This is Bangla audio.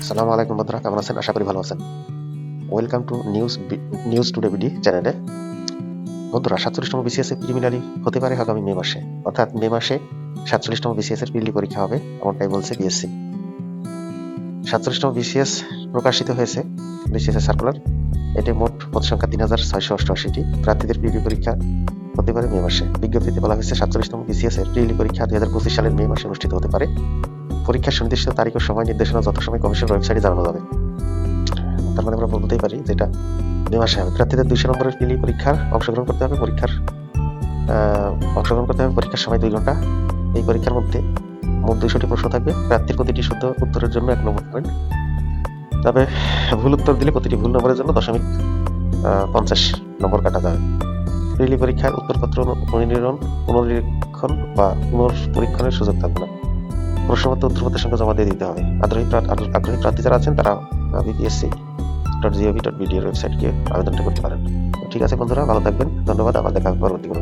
আসসালামু আলাইকুম বন্ধুরা, কেমন আছেন? আশা করি ভালো আছেন। Welcome to news news today BD চ্যানেলে বন্ধুরা, সাতচল্লিশতম বিসিএস এর প্রিলিমিনারি হতে পারে আগামী মে মাসে। অর্থাৎ মে মাসে সাতচল্লিশতম বিসিএস এর প্রিলি পরীক্ষা হবে, এমনটাই বলছে বিএসসি সাতচল্লিশতম বিসিএস প্রকাশিত হয়েছে বিসিএস এর সার্কুলার এটি মোট পদ সংখ্যা তিন হাজার ছয়শো অষ্টআশিটি। প্রার্থীদের প্রিলি পরীক্ষা হতে পারে মে মাসে। বিজ্ঞপ্তিতে বলা হয়েছে, সাতচল্লিশতম বিসিএস এর প্রিলি পরীক্ষা দুই হাজার পঁচিশ সালের মে মাসে অনুষ্ঠিত হতে পারে। পরীক্ষার সুনির্দিষ্ট তারিখ ও সময় নির্দেশনা যথাসময় কমিশনের ওয়েবসাইটে জানানো যাবে। তার মানে আমরা বলতেই পারি যেটা মে মাসে হবে প্রার্থীদের দুইশো নম্বরের পিলি পরীক্ষার অংশগ্রহণ করতে হবে। পরীক্ষার অংশগ্রহণ করতে হবে। পরীক্ষার সময় দুই ঘণ্টা। এই পরীক্ষার মধ্যে মোট দুইশোটি প্রশ্ন থাকবে। প্রার্থীর প্রতিটি শুদ্ধ উত্তরের জন্য এক নম্বর পয়েন্ট। তবে ভুল উত্তর দিলে প্রতিটি ভুল নম্বরের জন্য দশমিক পঞ্চাশ নম্বর কাটা যাবে। প্রিলি পরীক্ষার উত্তরপত্র পুনর্নিরণ পুনরীক্ষণ বা পুনঃপরীক্ষণের সুযোগ থাকবে না। প্রশ্নপত্র উত্তরপত্রের সঙ্গে জমা দিয়ে দিতে হবে। আগ্রহী আগ্রহী প্রার্থী যারা আছেন, তারা বিপিএসসি ডট জিওভি ডট বিডিওর ওয়েবসাইট গিয়ে আবেদনটা করতে পারেন। ঠিক আছে বন্ধুরা, ভালো থাকবেন। ধন্যবাদ, আবার দেখা পরবর্তী কোনো